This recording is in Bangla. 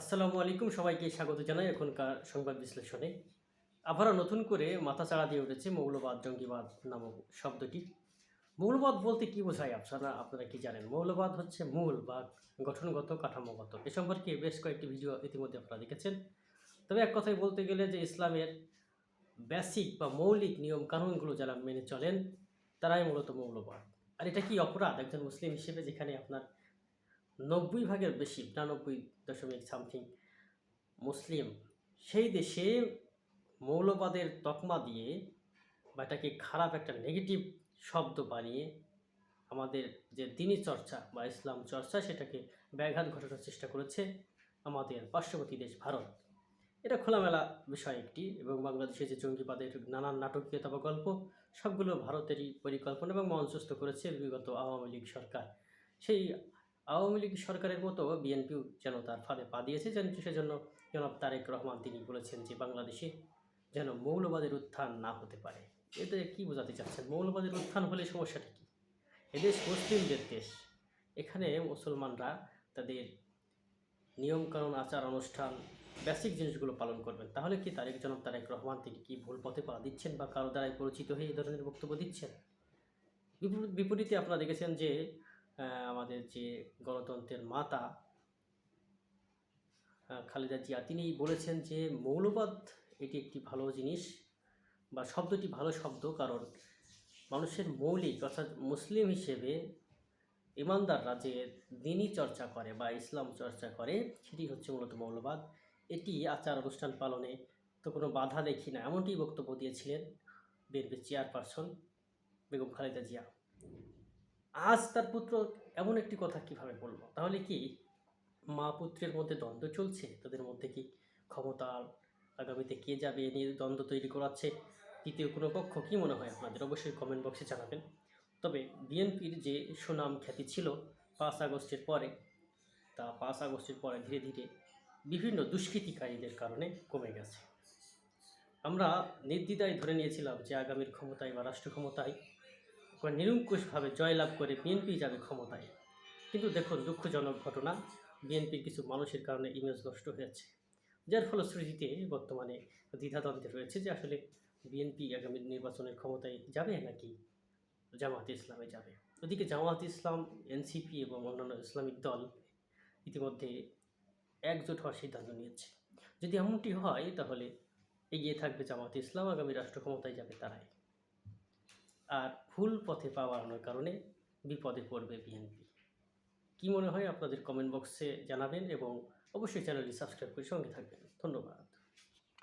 আসসালামু আলাইকুম সবাইকে স্বাগত জানাই এখনকার সংবাদ বিশ্লেষণে। আবারও নতুন করে মাথাচাড়া দিয়ে উঠেছে মৌলবাদ জঙ্গিবাদ নামক শব্দটি। মৌলবাদ বলতে কি বোঝায় আপনারা আপনারা কি জানেন? মৌলবাদ হচ্ছে মূল বা গঠনগত, কাঠামোগত। এ সম্পর্কে বেশ কয়েকটি ভিডিও ইতিমধ্যে আপনারা দেখেছেন। তবে এক কথায় বলতে গেলে যে ইসলামের বেসিক বা মৌলিক নিয়ম কানুনগুলো যারা মেনে চলেন, তারাই মূলত মৌলবাদ। আর এটা কি অপরাধ? একজন মুসলিম হিসেবে যেখানে আপনার নব্বই ভাগের বেশি, বিরানব্বই দশমিক সামথিং মুসলিম। সেই দেশে মৌলবাদের তকমা দিয়ে বা এটাকে খারাপ একটা নেগেটিভ শব্দ বানিয়ে আমাদের যে দিনী চর্চা বা ইসলাম চর্চা, সেটাকে ব্যাঘাত ঘটানোর চেষ্টা করেছে আমাদের পার্শ্ববর্তী দেশ ভারত। এটা খোলামেলা বিষয় একটি এবং বাংলাদেশে যে জঙ্গিবাদের নানান নাটকীয়তা বা গল্প, সবগুলো ভারতেরই পরিকল্পনা এবং মঞ্চস্থ করেছে বিগত আওয়ামী লীগ সরকার। সেই আওয়ামী লীগ সরকারের মতো বিএনপিও যেন তার ফাঁদে পা দিয়েছে যেন সেজন্য জনাব তারেক রহমান তিনি বলেছেন যে বাংলাদেশে যেন মৌলবাদের উত্থান না হতে পারে। এতে কি বোঝাতে চাচ্ছেন? মৌলবাদের উত্থান হলে সমস্যাটা কী? এদেশ মুসলিমদের দেশ। এখানে মুসলমানরা তাদের নিয়মকানুন, আচার, অনুষ্ঠান বেসিক জিনিসগুলো পালন করবেন। তাহলে কি তারেক জনাব তারেক রহমান তিনি কি ভুল পথে পা দিচ্ছেন বা কারও দ্বারাই পরিচিত হয়ে এই ধরনের বক্তব্য দিচ্ছেন? বিপরীত- আপনারা দেখেছেন যে আমাদের যে গণতন্ত্রের মাতা খালেদা জিয়া তিনি বলেছেন যে মৌলবাদ এটি একটি ভালো জিনিস বা শব্দটি ভালো শব্দ কারণ মানুষের মৌলিক অর্থাৎ মুসলিম হিসেবে ইমানদাররা যে দিনই চর্চা করে বা ইসলাম চর্চা করে, সেটি হচ্ছে মূলত মৌলবাদ। এটি আচার অনুষ্ঠান পালনে তো কোনো বাধা দেখি না এমনটি বক্তব্য দিয়েছিলেন বিএনপির চেয়ারপারসন বেগম খালেদা জিয়া। আজ তার পুত্র এমন একটি কথা কীভাবে বলব? তাহলে কি মা পুত্রের মধ্যে দ্বন্দ্ব চলছে? তাদের মধ্যে কি ক্ষমতা আগামীতে কে যাবে? এ নিয়ে দ্বন্দ্ব তৈরি করাচ্ছে তৃতীয় কোনো পক্ষ কী মনে হয় আপনাদের? অবশ্যই কমেন্ট বক্সে জানাবেন। তবে বিএনপির যে সুনাম খ্যাতি ছিল পাঁচ আগস্টের পরে, তা পাঁচ আগস্টের পরে ধীরে ধীরে বিভিন্ন দুষ্কৃতিকারীদের কারণে কমে গেছে। আমরা নির্দ্বিধায় ধরে নিয়েছিলাম যে আগামীর ক্ষমতায় বা রাষ্ট্র ক্ষমতায় নিরঙ্কুশভাবে জয়লাভ করে বিএনপি যাবে ক্ষমতায়। কিন্তু দেখুন, দুঃখজনক ঘটনা বিএনপির কিছু মানুষের কারণে ইমেজ নষ্ট হয়েছে। যার ফলশ্রুতিতে বর্তমানে দ্বিধাদ্বন্দ্বে রয়েছে যে আসলে বিএনপি আগামী নির্বাচনের ক্ষমতায় যাবে নাকি জামাত ইসলামে যাবে। ওদিকে জামাত ইসলাম এনসিপি এবং অন্যান্য ইসলামিক দল ইতিমধ্যে একজোট হওয়ার সিদ্ধান্ত নিয়েছে। যদি এমনটি হয়, তাহলে এগিয়ে থাকবে জামাত ইসলাম, আগামী রাষ্ট্র ক্ষমতায় যাবে তারাই। আর ভুল পথে পা বাড়ানোর কারণে বিপদে পড়বে বিএনপি। কী মনে হয় আপনাদের কমেন্ট বক্সে জানাবেন এবং অবশ্যই চ্যানেলটি সাবস্ক্রাইব করে সঙ্গে থাকবেন। ধন্যবাদ।